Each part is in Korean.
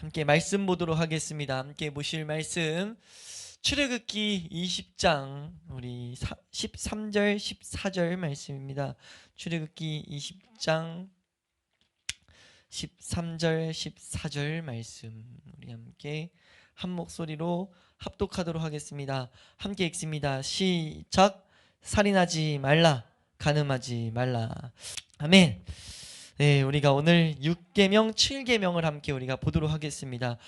함께 말씀 보도록 하겠습니다. 함께 보실 말씀 출애굽기 20장 우리 13절 14절 말씀입니다. 출애굽기 20장 13절 14절 말씀 우리 함께 한 목소리로 합독하도록 하겠습니다. 함께 읽습니다. 시작 살인하지 말라 간음하지 말라 아멘. 네, 우리가 오늘 6계명, 7계명을 함께 우리가 보도록 하겠습니다.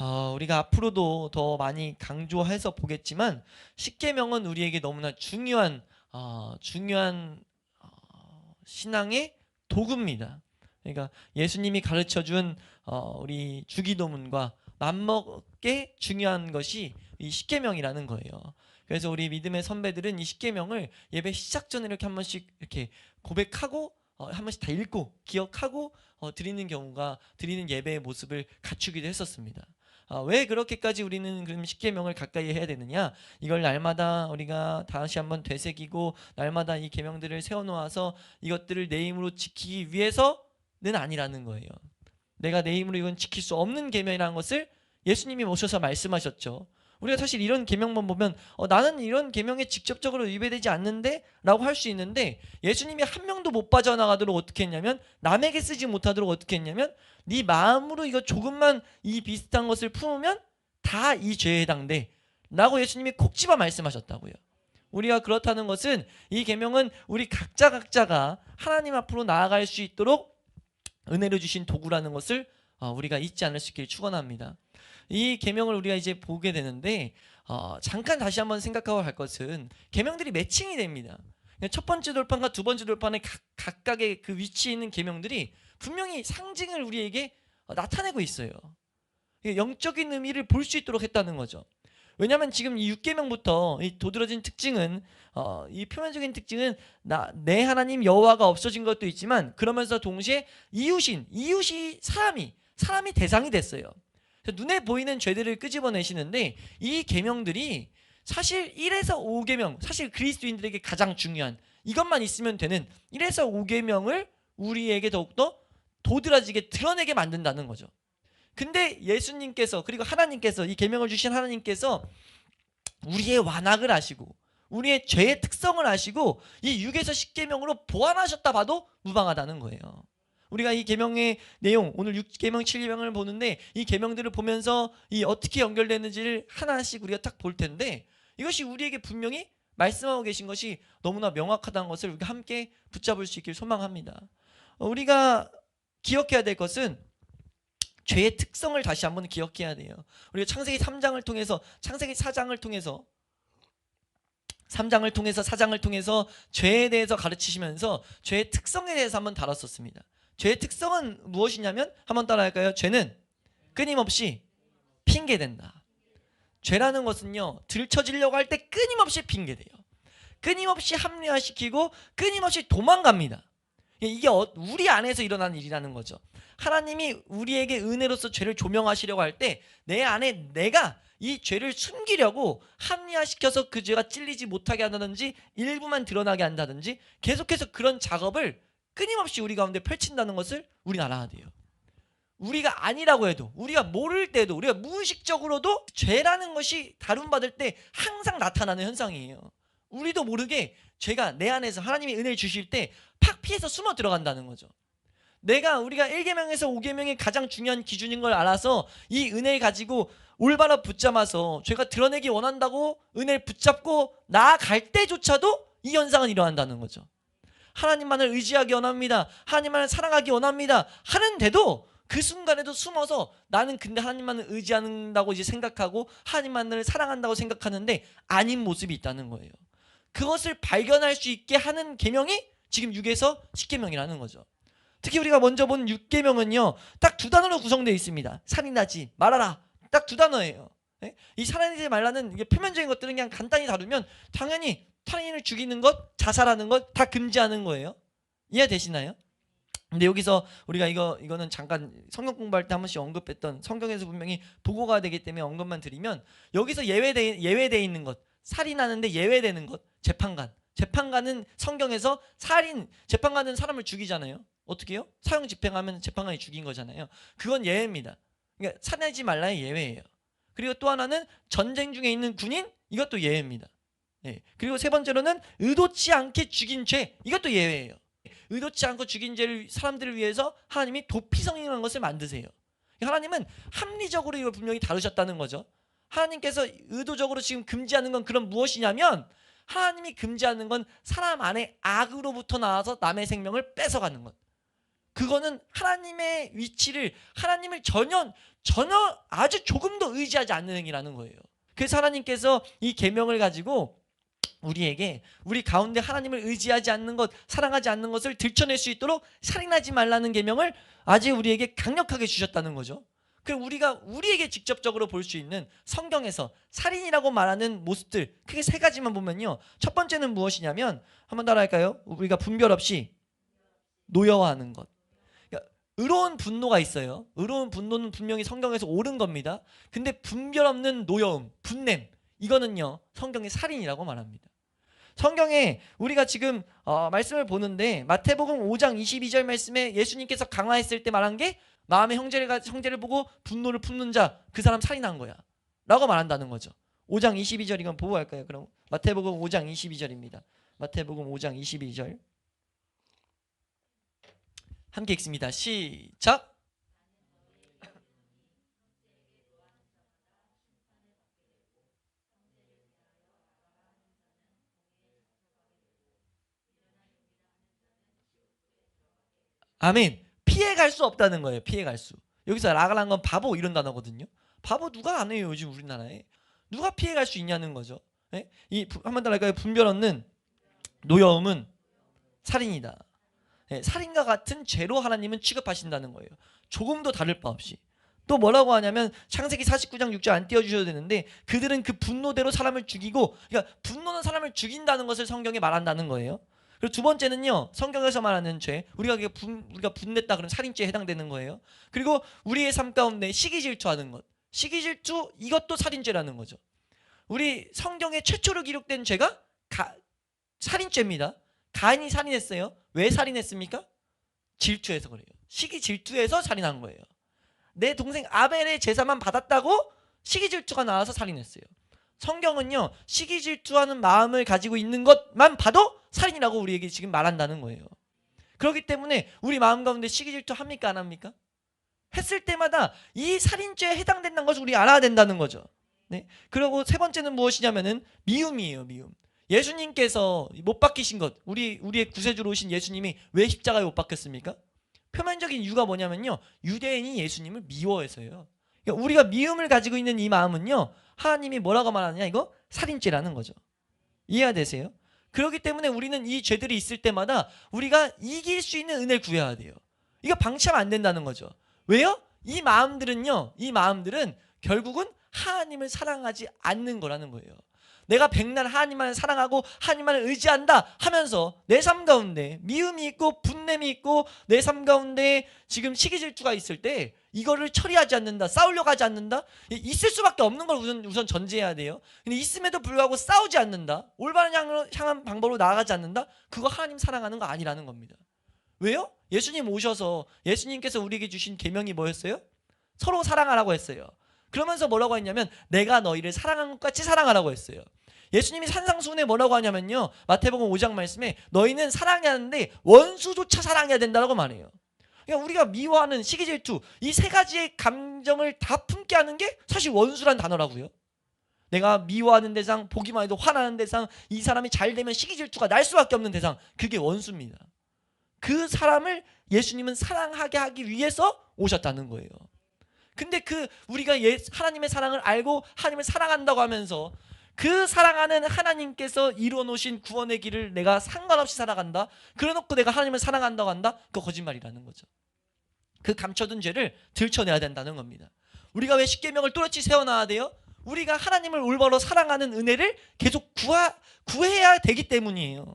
어, 우리가 앞으로도 더 많이 강조해서 보겠지만 10계명은 우리에게 너무나 중요한 어, 중요한 어, 신앙의 도구입니다. 그러니까 예수님이 가르쳐 준 어, 우리 주기도문과 맞먹게 중요한 것이 이 10계명이라는 거예요. 그래서 우리 믿음의 선배들은 이 10계명을 예배 시작 전에 이렇게 한 번씩 이렇게 고백하고 어, 한 번씩 다 읽고 기억하고 어, 드리는 경우가 드리는 예배의 모습을 갖추기도 했었습니다. 아, 왜 그렇게까지 우리는 그럼 십계명을 가까이 해야 되느냐? 이걸 날마다 우리가 다시 한번 되새기고 날마다 이 계명들을 세워놓아서 이것들을 내 힘으로 지키기 위해서는 아니라는 거예요. 내가 내 힘으로 이건 지킬 수 없는 계명이라는 것을 예수님이 오셔서 말씀하셨죠. 우리가 사실 이런 계명만 보면 어, 나는 이런 계명에 직접적으로 위배되지 않는데라고 할 수 있는데 예수님이 한 명도 못 빠져나가도록 어떻게 했냐면 남에게 쓰지 못하도록 어떻게 했냐면 네 마음으로 이거 조금만 이 비슷한 것을 품으면 다 이 죄에 해당돼라고 예수님이 콕 집어 말씀하셨다고요. 우리가 그렇다는 것은 이 계명은 우리 각자 각자가 하나님 앞으로 나아갈 수 있도록 은혜로 주신 도구라는 것을 어, 우리가 잊지 않을 수 있기를 축원합니다. 이 계명을 우리가 이제 보게 되는데 어, 잠깐 다시 한번 생각하고 할 것은 계명들이 매칭이 됩니다. 첫 번째 돌판과 두 번째 돌판의 각, 각각의 그 위치에 있는 계명들이 분명히 상징을 우리에게 어, 나타내고 있어요. 영적인 의미를 볼 수 있도록 했다는 거죠. 왜냐하면 지금 이 6계명부터 이 도드러진 특징은 어, 이 표면적인 특징은 나, 내 하나님 여호와가 없어진 것도 있지만 그러면서 동시에 이웃인 이웃이 사람이 사람이 대상이 됐어요. 눈에 보이는 죄들을 끄집어내시는데 이 계명들이 사실 1에서 5계명 사실 그리스도인들에게 가장 중요한 이것만 있으면 되는 1에서 5계명을 우리에게 더욱더 도드라지게 드러내게 만든다는 거죠. 근데 예수님께서 그리고 하나님께서 이 계명을 주신 하나님께서 우리의 완악을 아시고 우리의 죄의 특성을 아시고 이 6에서 10계명으로 보완하셨다 봐도 무방하다는 거예요. 우리가 이 계명의 내용 오늘 6계명 7계명을 보는데 이 계명들을 보면서 이 어떻게 연결되는지를 하나씩 우리가 딱 볼 텐데 이것이 우리에게 분명히 말씀하고 계신 것이 너무나 명확하다는 것을 우리가 함께 붙잡을 수 있길 소망합니다. 어, 우리가 기억해야 될 것은 죄의 특성을 다시 한번 기억해야 돼요. 우리가 창세기 3장을 통해서 창세기 4장을 통해서 3장을 통해서 4장을 통해서 죄에 대해서 가르치시면서 죄의 특성에 대해서 한번 다뤘었습니다. 죄의 특성은 무엇이냐면 한번 따라 할까요? 죄는 끊임없이 핑계된다. 죄라는 것은요 들춰지려고 할 때 끊임없이 핑계대요. 끊임없이 합리화시키고 끊임없이 도망갑니다. 이게 어, 우리 안에서 일어나는 일이라는 거죠. 하나님이 우리에게 은혜로서 죄를 조명하시려고 할 때 내 안에 내가 이 죄를 숨기려고 합리화시켜서 그 죄가 찔리지 못하게 한다든지 일부만 드러나게 한다든지 계속해서 그런 작업을 끊임없이 우리 가운데 펼친다는 것을 우리는 알아야 돼요. 우리가 아니라고 해도 우리가 모를 때도 우리가 무의식적으로도 죄라는 것이 다룬받을 때 항상 나타나는 현상이에요. 우리도 모르게 죄가 내 안에서 하나님이 은혜를 주실 때 팍 피해서 숨어 들어간다는 거죠. 내가 우리가 1계명에서 5계명이 가장 중요한 기준인 걸 알아서 이 은혜를 가지고 올바로 붙잡아서 죄가 드러내기 원한다고 은혜를 붙잡고 나아갈 때조차도 이 현상은 일어난다는 거죠. 하나님만을 의지하기 원합니다. 하나님만을 사랑하기 원합니다. 하는데도 그 순간에도 숨어서 나는 근데 하나님만을 의지한다고 이제 생각하고 하나님만을 사랑한다고 생각하는데 아닌 모습이 있다는 거예요. 그것을 발견할 수 있게 하는 계명이 지금 6에서 10계명이라는 거죠. 특히 우리가 먼저 본 6계명은요. 딱 두 단어로 구성되어 있습니다. 살인하지 말아라. 딱 두 단어예요. 예? 이 살인하지 말라는 표면적인 것들은 그냥 간단히 다루면 당연히 타인을 죽이는 것, 자살하는 것 다 금지하는 거예요. 이해되시나요? 근데 여기서 우리가 이거 이거는 잠깐 성경 공부할 때 한 번씩 언급했던 성경에서 분명히 보고가 되기 때문에 언급만 드리면 여기서 예외돼 예외돼 있는 것 살인하는데 예외되는 것 재판관 재판관은 성경에서 살인 재판관은 사람을 죽이잖아요 어떻게요 사형 집행하면 재판관이 죽인 거잖아요 그건 예외입니다 그러니까 살인하지 말라의 예외예요. 그리고 또 하나는 전쟁 중에 있는 군인 이것도 예외입니다. 예. 그리고 세 번째로는 의도치 않게 죽인 죄 이것도 예외예요. 의도치 않고 죽인 죄를 사람들을 위해서 하나님이 도피성이라는 것을 만드세요. 하나님은 합리적으로 이걸 분명히 다루셨다는 거죠. 하나님께서 의도적으로 지금 금지하는 건 그럼 무엇이냐면 하나님이 금지하는 건 사람 안에 악으로부터 나와서 남의 생명을 뺏어가는 것. 그거는 하나님의 위치를 하나님을 전혀 전혀 아주 조금도 의지하지 않는 행위라는 거예요. 그래서 하나님께서 이 계명을 가지고 우리에게 우리 가운데 하나님을 의지하지 않는 것, 사랑하지 않는 것을 들춰낼 수 있도록 살인하지 말라는 계명을 아직 우리에게 강력하게 주셨다는 거죠. 그럼 우리가 우리에게 직접적으로 볼 수 있는 성경에서 살인이라고 말하는 모습들 크게 세 가지만 보면요. 첫 번째는 무엇이냐면 한번 따라할까요? 우리가 분별 없이 노여워하는 것. 그러니까 의로운 분노가 있어요. 의로운 분노는 분명히 성경에서 옳은 겁니다. 근데 분별 없는 노여움, 분냄 이거는요 성경의 살인이라고 말합니다. 성경에 우리가 지금 어, 말씀을 보는데 마태복음 5장 22절 말씀에 예수님께서 강화했을 때 말한 게 마음의 형제를 가- 형제를 보고 분노를 품는 자 그 사람 살인한 거야. 라고 말한다는 거죠. 5장 22절 이건 보고 갈까요? 그럼 마태복음 5장 22절입니다. 마태복음 5장 22절 함께 읽습니다. 시작. 아멘. 피해 갈 수 없다는 거예요. 피해 갈 수. 여기서 라가란 건 바보 이런 단어거든요. 바보 누가 안 해요 요즘 우리나라에 누가 피해 갈 수 있냐는 거죠. 예? 이 부- 한번 더 할까요? 분별 없는 노여움은 살인이다. 예, 살인과 같은 죄로 하나님은 취급하신다는 거예요. 조금도 다를 바 없이. 또 뭐라고 하냐면 창세기 49장 6절 안 띄워주셔도 되는데 그들은 그 분노대로 사람을 죽이고 그러니까 분노는 사람을 죽인다는 것을 성경에 말한다는 거예요. 그리고 두 번째는요 성경에서 말하는 죄 우리가 분, 우리가 분냈다 그러면 살인죄에 해당되는 거예요. 그리고 우리의 삶 가운데 시기 질투하는 것 시기 질투 이것도 살인죄라는 거죠. 우리 성경에 최초로 기록된 죄가 가, 살인죄입니다. 가인이 살인했어요. 왜 살인했습니까? 질투해서 그래요. 시기 질투해서 살인한 거예요. 내 동생 아벨의 제사만 받았다고 시기 질투가 나와서 살인했어요. 성경은요 시기 질투하는 마음을 가지고 있는 것만 봐도 살인이라고 우리에게 지금 말한다는 거예요. 그렇기 때문에 우리 마음 가운데 시기 질투 합니까 안 합니까? 했을 때마다 이 살인죄에 해당된다는 것을 우리 알아야 된다는 거죠. 네. 그리고 세 번째는 무엇이냐면은 미움이에요, 미움. 예수님께서 못 박히신 것, 우리 우리의 구세주로 오신 예수님이 왜 십자가에 못 박혔습니까? 표면적인 이유가 뭐냐면요, 유대인이 예수님을 미워해서요. 그러니까 우리가 미움을 가지고 있는 이 마음은요, 하나님이 뭐라고 말하느냐 이거 살인죄라는 거죠. 이해가 되세요? 그렇기 때문에 우리는 이 죄들이 있을 때마다 우리가 이길 수 있는 은혜를 구해야 돼요. 이거 방치하면 안 된다는 거죠. 왜요? 이 마음들은요, 이 마음들은 결국은 하나님을 사랑하지 않는 거라는 거예요. 내가 백날 하나님만을 사랑하고 하나님만을 의지한다 하면서 내 삶 가운데 미움이 있고 분냄이 있고 내 삶 가운데 지금 시기 질투가 있을 때 이거를 처리하지 않는다 싸우려고 하지 않는다 이- 있을 수밖에 없는 걸 우선 우선 전제해야 돼요 근데 있음에도 불구하고 싸우지 않는다 올바른 향으로, 향한 방법으로 나아가지 않는다 그거 하나님 사랑하는 거 아니라는 겁니다 왜요? 예수님 오셔서 예수님께서 우리에게 주신 계명이 뭐였어요? 서로 사랑하라고 했어요 그러면서 뭐라고 했냐면 내가 너희를 사랑한 것 같이 사랑하라고 했어요. 예수님이 산상수훈에 뭐라고 하냐면요. 마태복음 5장 말씀에 너희는 사랑해야 하는데 원수조차 사랑해야 된다고 말해요. 그러니까 우리가 미워하는 시기 질투 이 세 가지의 감정을 다 품게 하는 게 사실 원수란 단어라고요. 내가 미워하는 대상, 보기만 해도 화나는 대상, 이 사람이 잘 되면 시기 질투가 날 수밖에 없는 대상, 그게 원수입니다. 그 사람을 예수님은 사랑하게 하기 위해서 오셨다는 거예요. 근데 그 우리가 예, 하나님의 사랑을 알고 하나님을 사랑한다고 하면서 그 사랑하는 하나님께서 이루어 놓으신 구원의 길을 내가 상관없이 살아간다. 그래놓고 내가 하나님을 사랑한다고 한다. 그 거짓말이라는 거죠. 그 감춰둔 죄를 들춰내야 된다는 겁니다. 우리가 왜 십계명을 또렷이 세워놔야 돼요? 우리가 하나님을 올바로 사랑하는 은혜를 계속 구하, 구해야 되기 때문이에요.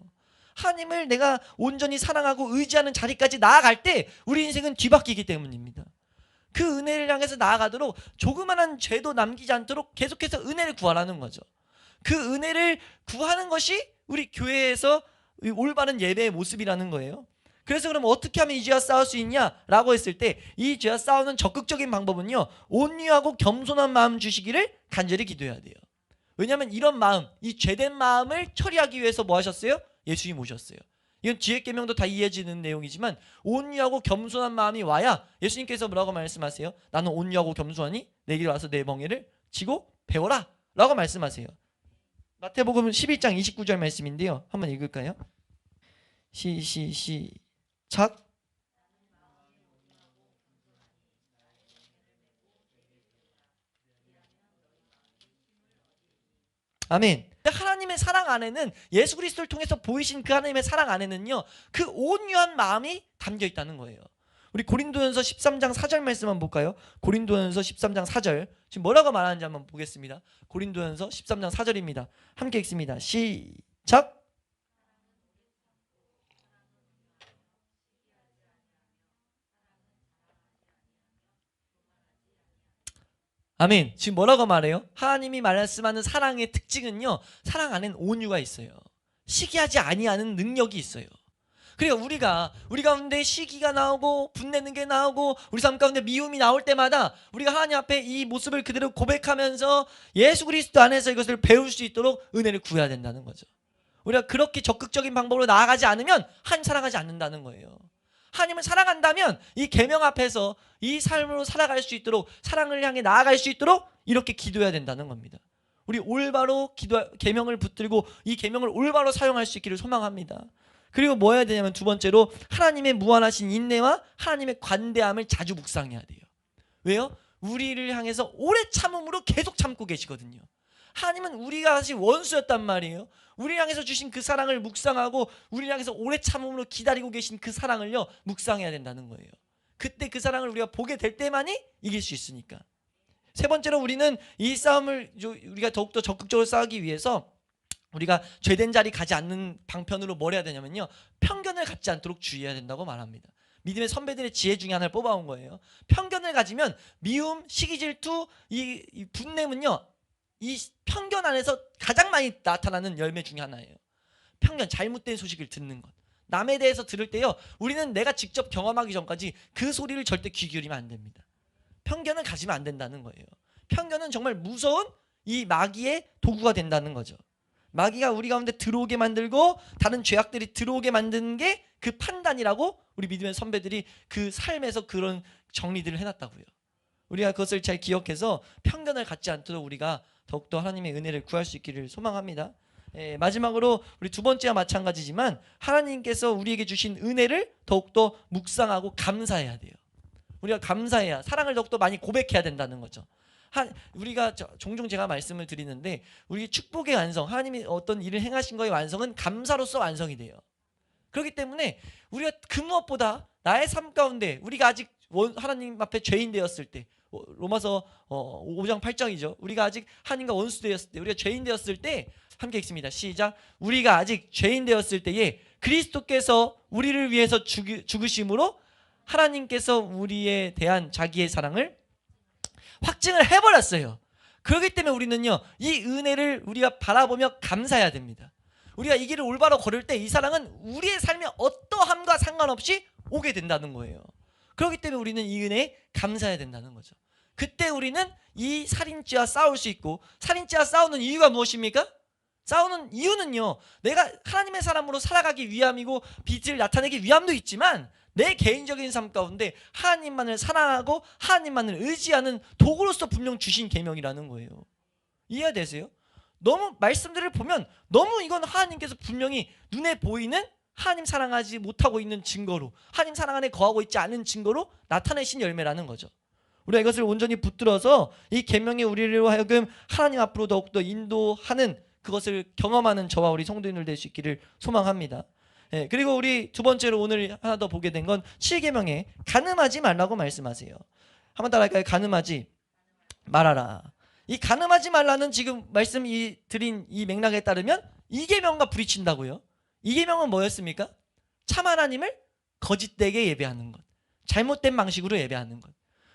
하나님을 내가 온전히 사랑하고 의지하는 자리까지 나아갈 때 우리 인생은 뒤바뀌기 때문입니다. 그 은혜를 향해서 나아가도록 조그만한 죄도 남기지 않도록 계속해서 은혜를 구하라는 거죠. 그 은혜를 구하는 것이 우리 교회에서 이 올바른 예배의 모습이라는 거예요. 그래서 그럼 어떻게 하면 이 죄와 싸울 수 있냐라고 했을 때 이 죄와 싸우는 적극적인 방법은요. 온유하고 겸손한 마음 주시기를 간절히 기도해야 돼요. 왜냐하면 이런 마음, 이 죄된 마음을 처리하기 위해서 뭐 하셨어요? 예수님 오셨어요. 이건 지혜 계명도 다 이해지는 내용이지만 온유하고 겸손한 마음이 와야 예수님께서 뭐라고 말씀하세요? 나는 온유하고 겸손하니 내게 와서 내 멍에를 지고 배워라 라고 말씀하세요. 마태복음 11장 29절 말씀인데요. 한번 읽을까요? 시, 시, 시작 아멘. 하나님의 사랑 안에는 예수 그리스도를 통해서 보이신 그 하나님의 사랑 안에는요. 그 온유한 마음이 담겨 있다는 거예요. 우리 고린도전서 13장 4절 말씀 한번 볼까요? 고린도전서 13장 4절. 지금 뭐라고 말하는지 한번 보겠습니다. 고린도전서 13장 4절입니다. 함께 읽습니다. 시작. 아멘. 지금 뭐라고 말해요? 하나님이 말씀하는 사랑의 특징은요. 사랑 안엔 온유가 있어요. 시기하지 아니하는 능력이 있어요. 그러니까 우리가 우리 가운데 시기가 나오고 분내는 게 나오고 우리 삶 가운데 미움이 나올 때마다 우리가 하나님 앞에 이 모습을 그대로 고백하면서 예수 그리스도 안에서 이것을 배울 수 있도록 은혜를 구해야 된다는 거죠. 우리가 그렇게 적극적인 방법으로 나아가지 않으면 한 사랑하지 않는다는 거예요. 하나님을 사랑한다면 이 계명 앞에서 이 삶으로 살아갈 수 있도록 사랑을 향해 나아갈 수 있도록 이렇게 기도해야 된다는 겁니다. 우리 올바로 기도 계명을 붙들고 이 계명을 올바로 사용할 수 있기를 소망합니다. 그리고 뭐 해야 되냐면 두 번째로 하나님의 무한하신 인내와 하나님의 관대함을 자주 묵상해야 돼요. 왜요? 우리를 향해서 오래 참음으로 계속 참고 계시거든요. 하나님은 우리가 사실 원수였단 말이에요. 우리 향해서 주신 그 사랑을 묵상하고 우리 향해서 오래 참음으로 기다리고 계신 그 사랑을요 묵상해야 된다는 거예요. 그때 그 사랑을 우리가 보게 될 때만이 이길 수 있으니까. 세 번째로 우리는 이 싸움을 우리가 더욱더 적극적으로 싸우기 위해서 우리가 죄된 자리 가지 않는 방편으로 뭘 해야 되냐면요 편견을 갖지 않도록 주의해야 된다고 말합니다. 믿음의 선배들의 지혜 중에 하나를 뽑아온 거예요. 편견을 가지면 미움, 시기 질투, 이, 이 분냄은요 이 편견 안에서 가장 많이 나타나는 열매 중에 하나예요. 편견, 잘못된 소식을 듣는 것. 남에 대해서 들을 때요, 우리는 내가 직접 경험하기 전까지 그 소리를 절대 귀 기울이면 안 됩니다. 편견을 가지면 안 된다는 거예요. 편견은 정말 무서운 이 마귀의 도구가 된다는 거죠. 마귀가 우리 가운데 들어오게 만들고 다른 죄악들이 들어오게 만드는 게 그 판단이라고 우리 믿음의 선배들이 그 삶에서 그런 정리들을 해놨다고요. 우리가 그것을 잘 기억해서 편견을 갖지 않도록 우리가 더욱더 하나님의 은혜를 구할 수 있기를 소망합니다. 예, 마지막으로 우리 두 번째와 마찬가지지만 하나님께서 우리에게 주신 은혜를 더욱더 묵상하고 감사해야 돼요. 우리가 감사해야 사랑을 더욱더 많이 고백해야 된다는 거죠. 하, 우리가 저, 종종 제가 말씀을 드리는데 우리 축복의 완성, 하나님이 어떤 일을 행하신 거의 완성은 감사로서 완성이 돼요. 그렇기 때문에 우리가 그 무엇보다 나의 삶 가운데 우리가 아직 하나님 앞에 죄인 되었을 때 어, 로마서 5장 어, 8장이죠. 우리가 아직 하나님과 원수 되었을 때, 우리가 죄인 되었을 때 함께 읽습니다. 시작. 우리가 아직 죄인 되었을 때에 그리스도께서 우리를 위해서 죽으심으로 하나님께서 우리에 대한 자기의 사랑을 확증을 해버렸어요. 그렇기 때문에 우리는요, 이 은혜를 우리가 바라보며 감사해야 됩니다. 우리가 이 길을 올바로 걸을 때 이 사랑은 우리의 삶의 어떠함과 상관없이 오게 된다는 거예요. 그렇기 때문에 우리는 이 은혜에 감사해야 된다는 거죠. 그때 우리는 이 살인죄와 싸울 수 있고 살인죄와 싸우는 이유가 무엇입니까? 싸우는 이유는요. 내가 하나님의 사람으로 살아가기 위함이고 빛을 나타내기 위함도 있지만 내 개인적인 삶 가운데 하나님만을 사랑하고 하나님만을 의지하는 도구로서 분명 주신 계명이라는 거예요. 이해되세요? 너무 말씀들을 보면 너무 이건 하나님께서 분명히 눈에 보이는 하나님 사랑하지 못하고 있는 증거로 하나님 사랑 안에 거하고 있지 않은 증거로 나타내신 열매라는 거죠. 우리가 이것을 온전히 붙들어서 이 계명의 우리를 하여금 하나님 앞으로 더욱더 인도하는 그것을 경험하는 저와 우리 성도인들 될수 있기를 소망합니다. 예, 그리고 우리 두 번째로 오늘 하나 더 보게 된 건 7계명에 가늠하지 말라고 말씀하세요. 한번 따라 할까요? 가늠하지 말아라. 이 가늠하지 말라는 지금 말씀 이 드린 이 맥락에 따르면 이 계명과 부딪힌다고요. 이계명은 뭐였습니까? 참 하나님을 거짓되게 예배하는 것. 잘못된 방식으로 예배하는 것.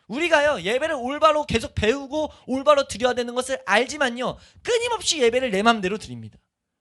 우리가요 예배를 올바로 계속 배우고 올바로 드려야 되는 것을 알지만요 끊임없이 예배를 내 맘대로 드립니다.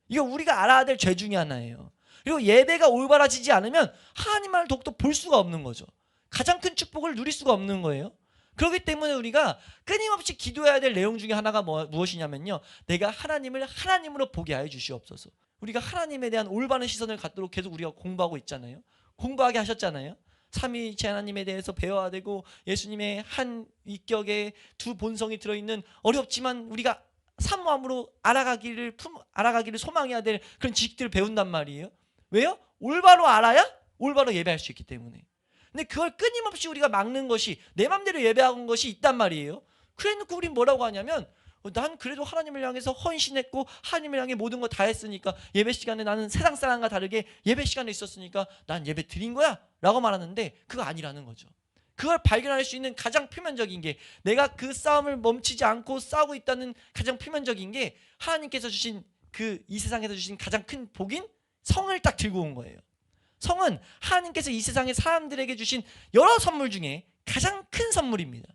이거 우리가 알아야 될 죄 중에 하나예요. 그리고 예배가 올바라지지 않으면 하나님을 더욱더 볼 수가 없는 거죠. 가장 큰 축복을 누릴 수가 없는 거예요. 그렇기 때문에 우리가 끊임없이 기도해야 될 내용 중에 하나가 뭐, 무엇이냐면요. 내가 하나님을 하나님으로 보게 하여 주시옵소서. 우리가 하나님에 대한 올바른 시선을 갖도록 계속 우리가 공부하고 있잖아요. 공부하게 하셨잖아요. 삼위일체 하나님에 대해서 배워야 되고 예수님의 한 위격에 두 본성이 들어있는 어렵지만 우리가 사모함으로 알아가기를 품, 알아가기를 소망해야 될 그런 지식들을 배운단 말이에요. 왜요? 올바로 알아야 올바로 예배할 수 있기 때문에. 근데 그걸 끊임없이 우리가 막는 것이 내 맘대로 예배하는 것이 있단 말이에요. 그래 놓고 우린 뭐라고 하냐면 어, 난 그래도 하나님을 향해서 헌신했고 하나님을 향해 모든 거 다 했으니까 예배 시간에 나는 세상 사람과 다르게 예배 시간에 있었으니까 난 예배 드린 거야 라고 말하는데 그거 아니라는 거죠. 그걸 발견할 수 있는 가장 표면적인 게 내가 그 싸움을 멈추지 않고 싸우고 있다는 가장 표면적인 게 하나님께서 주신 그 이 세상에서 주신 가장 큰 복인 성을 딱 들고 온 거예요. 성은 하나님께서 이 세상의 사람들에게 주신 여러 선물 중에 가장 큰 선물입니다.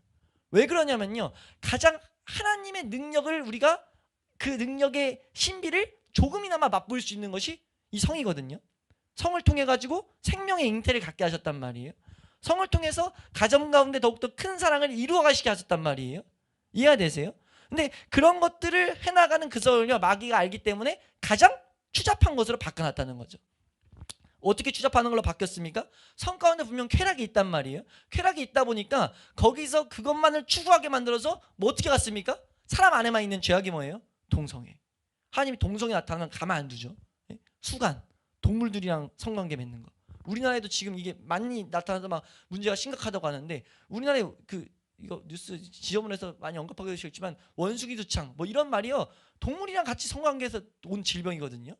왜 그러냐면요. 가장 하나님의 능력을 우리가 그 능력의 신비를 조금이나마 맛볼 수 있는 것이 이 성이거든요. 성을 통해 가지고 생명의 잉태를 갖게 하셨단 말이에요. 성을 통해서 가정 가운데 더욱더 큰 사랑을 이루어 가시게 하셨단 말이에요. 이해가 되세요? 근데 그런 것들을 해나가는 그 성을요 마귀가 알기 때문에 가장 추잡한 것으로 바꿔놨다는 거죠. 어떻게 추잡하는 걸로 바뀌었습니까? 성 가운데 분명 쾌락이 있단 말이에요. 쾌락이 있다 보니까 거기서 그것만을 추구하게 만들어서 뭐 어떻게 갔습니까? 사람 안에만 있는 죄악이 뭐예요? 동성애. 하나님이 동성애 나타나면 가만 안 두죠. 예? 수간, 동물들이랑 성관계 맺는 거. 우리나라에도 지금 이게 많이 나타나서 막 문제가 심각하다고 하는데 우리나라에 그 이거 뉴스 지저분해서 많이 언급하게 되시겠지만 원숭이 두창 뭐 이런 말이요 동물이랑 같이 성관계에서 온 질병이거든요.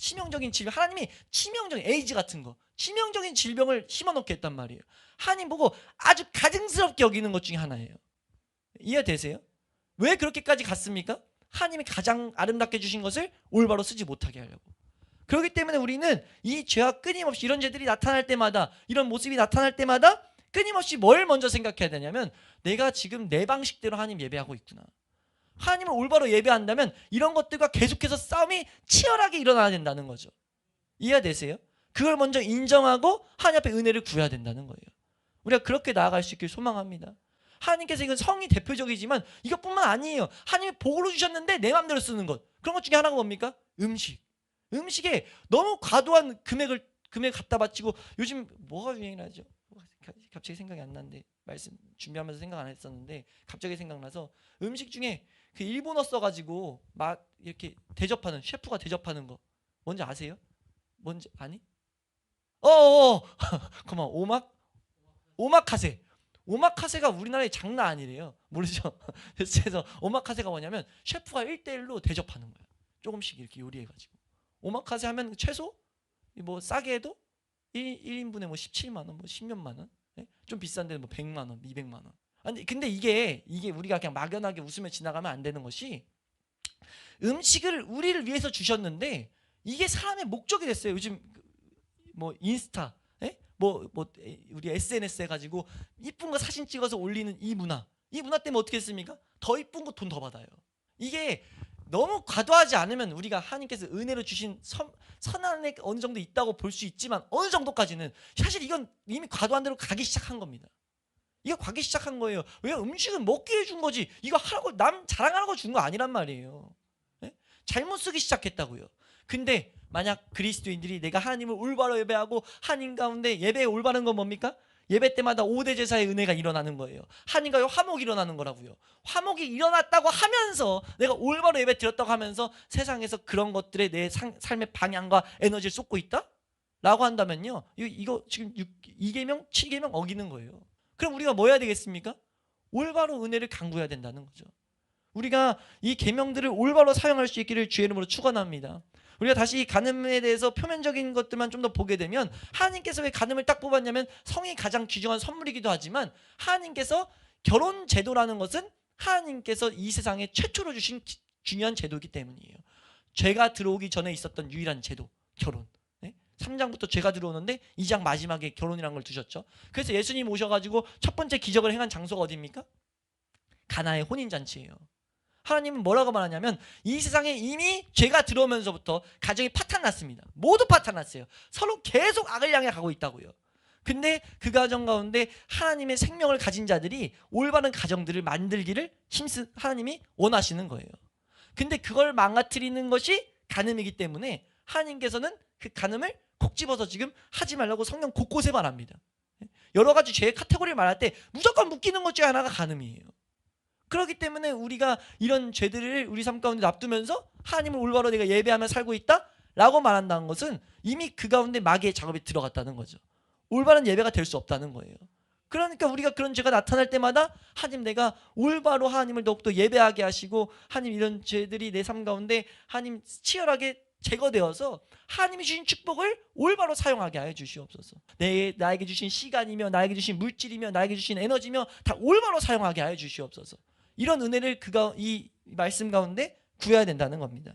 예? 치명적인 질병 하나님이 치명적인 에이즈 같은 거 치명적인 질병을 심어놓게 했단 말이에요. 하나님 보고 아주 가증스럽게 여기는 것 중에 하나예요. 이해되세요? 왜 그렇게까지 갔습니까? 하나님이 가장 아름답게 주신 것을 올바로 쓰지 못하게 하려고. 그렇기 때문에 우리는 이 죄와 끊임없이 이런 죄들이 나타날 때마다 이런 모습이 나타날 때마다 끊임없이 뭘 먼저 생각해야 되냐면 내가 지금 내 방식대로 하나님 예배하고 있구나. 하나님을 올바로 예배한다면 이런 것들과 계속해서 싸움이 치열하게 일어나야 된다는 거죠. 이해가 되세요? 그걸 먼저 인정하고 하나님 앞에 은혜를 구해야 된다는 거예요. 우리가 그렇게 나아갈 수 있길 소망합니다. 하나님께서 이건 성이 대표적이지만 이것뿐만 아니에요. 하나님이 복으로 주셨는데 내 마음대로 쓰는 것. 그런 것 중에 하나가 뭡니까? 음식. 음식에 너무 과도한 금액을 금액 갖다 바치고 요즘 뭐가 유행이라죠? 갑자기 생각이 안 나는데 말씀 준비하면서 생각 안 했었는데 갑자기 생각나서 음식 중에 그 일본어 써가지고 막 이렇게 대접하는 셰프가 대접하는 거 뭔지 아세요? 뭔지 아니? 어어 그만 오막 오마카세 오마카세가 우리나라에 장난 아니래요 모르죠? 그래서 오마카세가 뭐냐면 셰프가 1대1로 대접하는 거예요 조금씩 이렇게 요리해가지고 오마카세 하면 최소 뭐 싸게 해도 1, 1인분에 뭐 17만 원, 뭐 10몇만 원. 예? 좀 비싼데 뭐 100만 원, 200만 원. 아니 근데 이게 이게 우리가 그냥 막연하게 웃으며 지나가면 안 되는 것이 음식을 우리를 위해서 주셨는데 이게 사람의 목적이 됐어요. 요즘 뭐 인스타, 예? 뭐, 뭐 우리 SNS 해가지고 이쁜 거 사진 찍어서 올리는 이 문화. 이 문화 때문에 어떻게 했습니까? 더 이쁜 거 돈 더 받아요. 이게 너무 과도하지 않으면 우리가 하나님께서 은혜로 주신 선, 선한에 어느 정도 있다고 볼 수 있지만 어느 정도까지는 사실 이건 이미 과도한 대로 가기 시작한 겁니다. 이거 가기 시작한 거예요. 왜 음식은 먹게 해준 거지. 이거 하라고 남 자랑하라고 준 거 아니란 말이에요. 네? 잘못 쓰기 시작했다고요. 근데 만약 그리스도인들이 내가 하나님을 올바로 예배하고 하나님 가운데 예배에 올바른 건 뭡니까? 예배 때마다 5대 제사의 은혜가 일어나는 거예요. 하나님과의 화목이 일어나는 거라고요. 화목이 일어났다고 하면서 내가 올바로 예배 드렸다고 하면서 세상에서 그런 것들에 내 상, 삶의 방향과 에너지를 쏟고 있다? 라고 한다면요. 이거, 이거 지금 2계명, 7계명 어기는 거예요. 그럼 우리가 뭐 해야 되겠습니까? 올바로 은혜를 강구해야 된다는 거죠. 우리가 이 계명들을 올바로 사용할 수 있기를 주의 이름으로 축원합니다. 우리가 다시 간음에 대해서 표면적인 것들만 좀 더 보게 되면 하나님께서 왜 간음을 딱 뽑았냐면 성이 가장 귀중한 선물이기도 하지만 하나님께서 결혼 제도라는 것은 하나님께서 이 세상에 최초로 주신 기- 중요한 제도이기 때문이에요. 죄가 들어오기 전에 있었던 유일한 제도, 결혼. 네? 3장부터 죄가 들어오는데 2장 마지막에 결혼이라는 걸 두셨죠. 그래서 예수님 오셔가지고 첫 번째 기적을 행한 장소가 어디입니까? 가나의 혼인잔치예요. 하나님은 뭐라고 말하냐면 이 세상에 이미 죄가 들어오면서부터 가정이 파탄났습니다. 모두 파탄났어요. 서로 계속 악을 향해 가고 있다고요. 근데 그 가정 가운데 하나님의 생명을 가진 자들이 올바른 가정들을 만들기를 힘쓰 하나님이 원하시는 거예요. 근데 그걸 망가뜨리는 것이 간음이기 때문에 하나님께서는 그 간음을 콕 집어서 지금 하지 말라고 성경 곳곳에 말합니다. 여러 가지 죄의 카테고리를 말할 때 무조건 묶이는 것 중에 하나가 간음이에요. 그렇기 때문에 우리가 이런 죄들을 우리 삶 가운데 놔두면서 하나님을 올바로 내가 예배하며 살고 있다 라고 말한다는 것은 이미 그 가운데 마귀의 작업이 들어갔다는 거죠. 올바른 예배가 될 수 없다는 거예요. 그러니까 우리가 그런 죄가 나타날 때마다 하나님 내가 올바로 하나님을 더욱더 예배하게 하시고 하나님 이런 죄들이 내 삶 가운데 하나님 치열하게 제거되어서 하나님이 주신 축복을 올바로 사용하게 하여 주시옵소서. 내 나에게 주신 시간이며 나에게 주신 물질이며 나에게 주신 에너지며 다 올바로 사용하게 하여 주시옵소서. 이런 은혜를 그가 이 말씀 가운데 구해야 된다는 겁니다.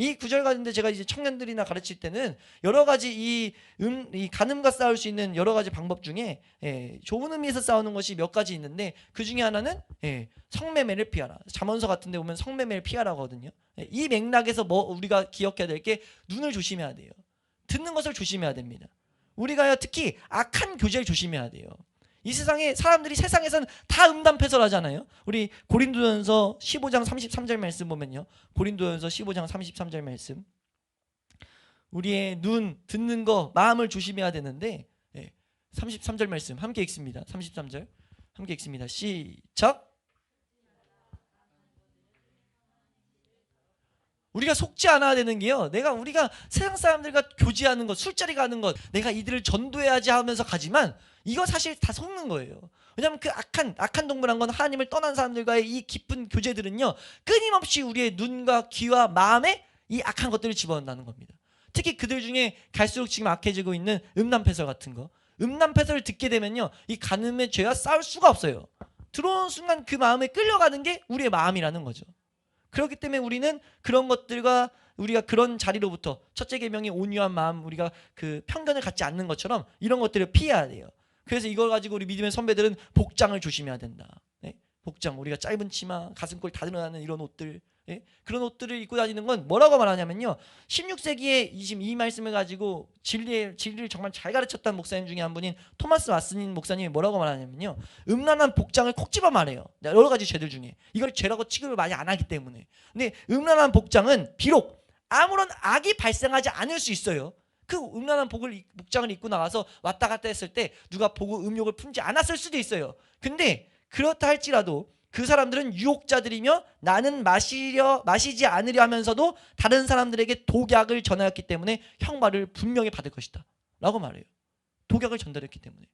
이 구절 가운데 제가 이제 청년들이나 가르칠 때는 여러 가지 이, 음, 이 간음과 싸울 수 있는 여러 가지 방법 중에 예, 좋은 의미에서 싸우는 것이 몇 가지 있는데 그 중에 하나는 예, 성매매를 피하라. 잠언서 같은 데 보면 성매매를 피하라고 하거든요. 예, 이 맥락에서 뭐 우리가 기억해야 될 게 눈을 조심해야 돼요. 듣는 것을 조심해야 됩니다. 우리가요 특히 악한 교제를 조심해야 돼요. 이 세상에 사람들이 세상에서는 다 음담패설하잖아요. 우리 고린도전서 15장 33절 말씀 보면요. 고린도전서 15장 33절 말씀. 우리의 눈 듣는 거 마음을 조심해야 되는데 예, 33절 말씀 함께 읽습니다. 33절 함께 읽습니다. 시작. 우리가 속지 않아야 되는 게요. 내가 우리가 세상 사람들과 교제하는 것, 술자리 가는 것, 내가 이들을 전도해야지 하면서 가지만 이거 사실 다 속는 거예요. 왜냐하면 그 악한 악한 동물한 건 하나님을 떠난 사람들과의 이 깊은 교제들은요 끊임없이 우리의 눈과 귀와 마음에 이 악한 것들을 집어넣는다는 겁니다. 특히 그들 중에 갈수록 지금 악해지고 있는 음란패설 같은 거, 음란패설을 듣게 되면요 이 간음의 죄와 싸울 수가 없어요. 들어온 순간 그 마음에 끌려가는 게 우리의 마음이라는 거죠. 그렇기 때문에 우리는 그런 것들과 우리가 그런 자리로부터 첫째 계명이 온유한 마음 우리가 그 편견을 갖지 않는 것처럼 이런 것들을 피해야 돼요. 그래서 이걸 가지고 우리 믿음의 선배들은 복장을 조심해야 된다. 네? 복장 우리가 짧은 치마, 가슴골 다 드러나는 이런 옷들 예? 그런 옷들을 입고 다니는 건 뭐라고 말하냐면요. 16세기에 지금 이 말씀을 가지고 진리의 진리를 정말 잘 가르쳤던 목사님 중에 한 분인 토마스 왓슨 목사님이 뭐라고 말하냐면요. 음란한 복장을 콕 집어 말해요. 여러 가지 죄들 중에 이걸 죄라고 취급을 많이 안 하기 때문에. 근데 음란한 복장은 비록 아무런 악이 발생하지 않을 수 있어요. 그 음란한 복을 복장을 입고 나가서 왔다 갔다 했을 때 누가 보고 음욕을 품지 않았을 수도 있어요. 근데 그렇다 할지라도 그 사람들은 유혹자들이며 나는 마시려 마시지 않으려 하면서도 다른 사람들에게 독약을 전하였기 때문에 형벌을 분명히 받을 것이다라고 말해요. 독약을 전달했기 때문에.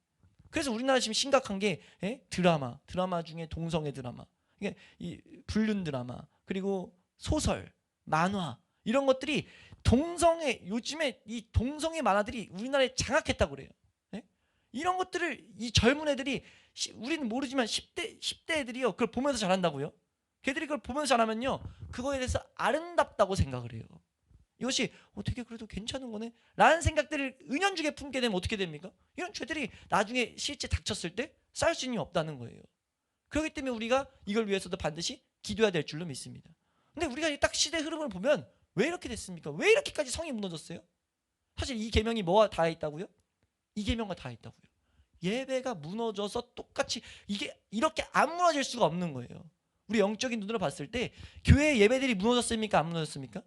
그래서 우리나라 지금 심각한 게 예? 드라마, 드라마 중에 동성애 드라마, 이게 이 불륜 드라마, 그리고 소설, 만화 이런 것들이 동성애 요즘에 이 동성애 만화들이 우리나라에 장악했다고 그래요. 예? 이런 것들을 이 젊은 애들이 시, 우리는 모르지만 10대 10대 애들이요. 그걸 보면서 잘한다고요. 걔들이 그걸 보면서 잘하면요. 그거에 대해서 아름답다고 생각을 해요. 이것이 어떻게 그래도 괜찮은 거네? 라는 생각들을 은연중에 품게 되면 어떻게 됩니까? 이런 죄들이 나중에 실제 닥쳤을 때 쌓일 수 있는 없다는 거예요. 그렇기 때문에 우리가 이걸 위해서도 반드시 기도해야 될 줄로 믿습니다. 근데 우리가 딱 시대 흐름을 보면 왜 이렇게 됐습니까? 왜 이렇게까지 성이 무너졌어요? 사실 이 계명이 뭐와 다 있다고요? 이 계명과 다 있다고요. 예배가 무너져서 똑같이 이게 이렇게 안 무너질 수가 없는 거예요. 우리 영적인 눈으로 봤을 때 교회 예배들이 무너졌습니까? 안 무너졌습니까?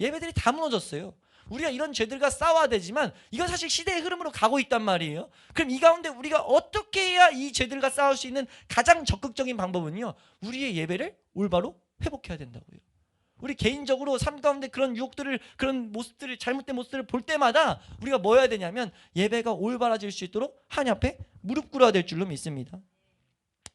예배들이 다 무너졌어요. 우리가 이런 죄들과 싸워야 되지만 이건 사실 시대의 흐름으로 가고 있단 말이에요. 그럼 이 가운데 우리가 어떻게 해야 이 죄들과 싸울 수 있는 가장 적극적인 방법은요. 우리의 예배를 올바로 회복해야 된다고요. 우리 개인적으로 삶 가운데 그런 유혹들을 그런 모습들을 잘못된 모습들을 볼 때마다 우리가 뭐 해야 되냐면 예배가 올바라질 수 있도록 하나님 앞에 무릎 꿇어야 될 줄로 믿습니다.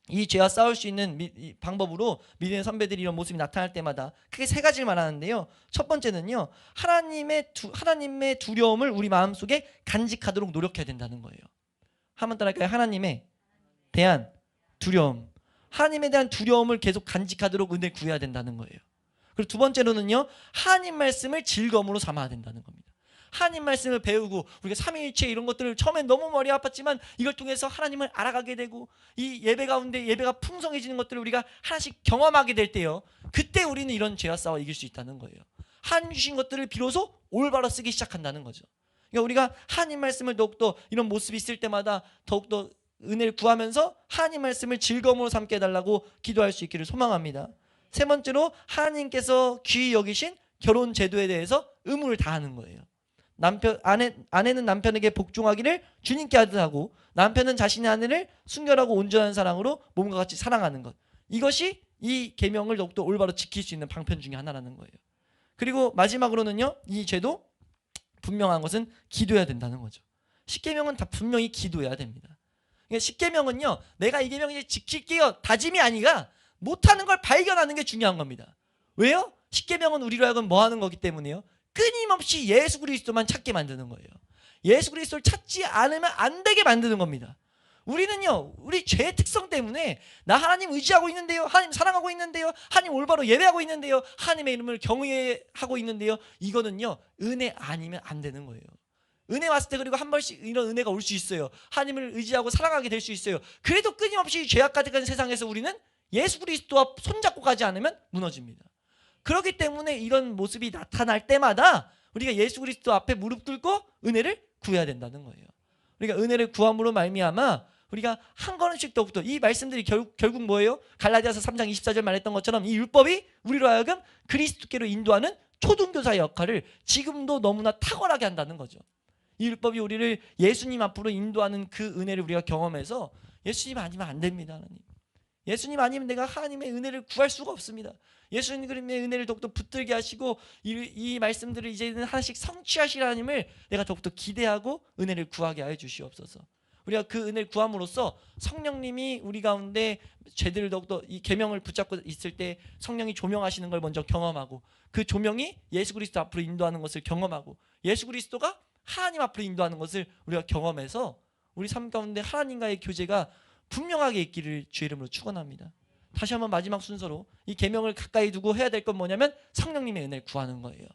이 죄와 싸울 수 있는 미, 이 방법으로 믿음의 선배들이 이런 모습이 나타날 때마다 크게 세 가지를 말하는데요. 첫 번째는요. 하나님의 두, 하나님의 두려움을 우리 마음속에 간직하도록 노력해야 된다는 거예요. 한번 따라할까요? 하나님에 대한 두려움. 하나님에 대한 두려움을 계속 간직하도록 은혜 구해야 된다는 거예요. 그리고 두 번째로는요. 하나님 말씀을 즐거움으로 삼아야 된다는 겁니다. 하나님 말씀을 배우고 우리가 삼위일체 이런 것들을 처음엔 너무 머리 아팠지만 이걸 통해서 하나님을 알아가게 되고 이 예배 가운데 예배가 풍성해지는 것들을 우리가 하나씩 경험하게 될 때요. 그때 우리는 이런 죄와 싸워 이길 수 있다는 거예요. 하나님 주신 것들을 비로소 올바로 쓰기 시작한다는 거죠. 그러니까 우리가 하나님 말씀을 더욱더 이런 모습이 있을 때마다 더욱더 은혜를 구하면서 하나님 말씀을 즐거움으로 삼게 해달라고 기도할 수 있기를 소망합니다. 세 번째로 하나님께서 귀히 여기신 결혼 제도에 대해서 의무를 다하는 거예요. 남편 아내 아내는 남편에게 복종하기를 주님께 하듯 하고 남편은 자신의 아내를 순결하고 온전한 사랑으로 몸과 같이 사랑하는 것. 이것이 이 계명을 더욱더 올바로 지킬 수 있는 방편 중에 하나라는 거예요. 그리고 마지막으로는요. 이 제도 분명한 것은 기도해야 된다는 거죠. 십계명은 다 분명히 기도해야 됩니다. 그러니까 십계명은요. 내가 이 계명 이제 지킬게요. 다짐이 아니라 못하는 걸 발견하는 게 중요한 겁니다. 왜요? 십계명은 우리로 하여금 뭐 하는 거기 때문에요. 끊임없이 예수 그리스도만 찾게 만드는 거예요. 예수 그리스도를 찾지 않으면 안 되게 만드는 겁니다. 우리는요, 우리 죄의 특성 때문에 나 하나님 의지하고 있는데요, 하나님 사랑하고 있는데요, 하나님 올바로 예배하고 있는데요, 하나님의 이름을 경외하고 있는데요, 이거는요, 은혜 아니면 안 되는 거예요. 은혜 왔을 때 그리고 한 번씩 이런 은혜가 올 수 있어요. 하나님을 의지하고 사랑하게 될 수 있어요. 그래도 끊임없이 죄악 가득한 세상에서 우리는 예수 그리스도와 손잡고 가지 않으면 무너집니다. 그렇기 때문에 이런 모습이 나타날 때마다 우리가 예수 그리스도 앞에 무릎 꿇고 은혜를 구해야 된다는 거예요. 우리가 은혜를 구함으로 말미암아 우리가 한 걸음씩 더욱더 이 말씀들이 결, 결국 뭐예요? 갈라디아서 3장 24절 말했던 것처럼 이 율법이 우리로 하여금 그리스도께로 인도하는 초등교사의 역할을 지금도 너무나 탁월하게 한다는 거죠. 이 율법이 우리를 예수님 앞으로 인도하는 그 은혜를 우리가 경험해서 예수님 아니면 안 됩니다, 하나님. 예수님 아니면 내가 하나님의 은혜를 구할 수가 없습니다. 예수님의 은혜를 더욱더 붙들게 하시고 이, 이 말씀들을 이제는 하나씩 성취하실 하나님을 내가 더욱더 기대하고 은혜를 구하게 하여 주시옵소서. 우리가 그 은혜를 구함으로써 성령님이 우리 가운데 죄들을 더욱더 이 계명을 붙잡고 있을 때 성령이 조명하시는 걸 먼저 경험하고 그 조명이 예수 그리스도 앞으로 인도하는 것을 경험하고 예수 그리스도가 하나님 앞으로 인도하는 것을 우리가 경험해서 우리 삶 가운데 하나님과의 교제가 분명하게 있기를 주의 이름으로 축원합니다. 다시 한번 마지막 순서로 이 계명을 가까이 두고 해야 될 건 뭐냐면 성령님의 은혜를 구하는 거예요.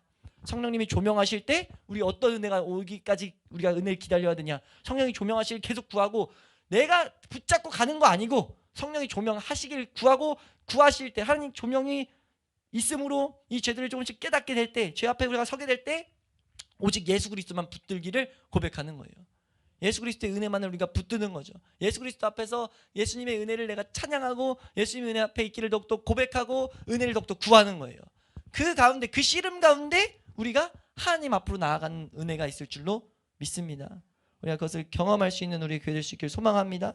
성령님이 조명하실 때 우리 어떤 은혜가 오기까지 우리가 은혜를 기다려야 되냐? 성령이 조명하시길 계속 구하고 내가 붙잡고 가는 거 아니고 성령이 조명하시길 구하고 구하실 때 하나님 조명이 있음으로 이 죄들을 조금씩 깨닫게 될 때 죄 앞에 우리가 서게 될 때 오직 예수 그리스도만 붙들기를 고백하는 거예요. 예수 그리스도의 은혜만을 우리가 붙드는 거죠. 예수 그리스도 앞에서 예수님의 은혜를 내가 찬양하고 예수님의 은혜 앞에 있기를 더욱더 고백하고 은혜를 더욱더 구하는 거예요. 그 가운데 그 씨름 가운데 우리가 하나님 앞으로 나아가는 은혜가 있을 줄로 믿습니다. 우리가 그것을 경험할 수 있는 우리 교회 될 수 있기를 소망합니다.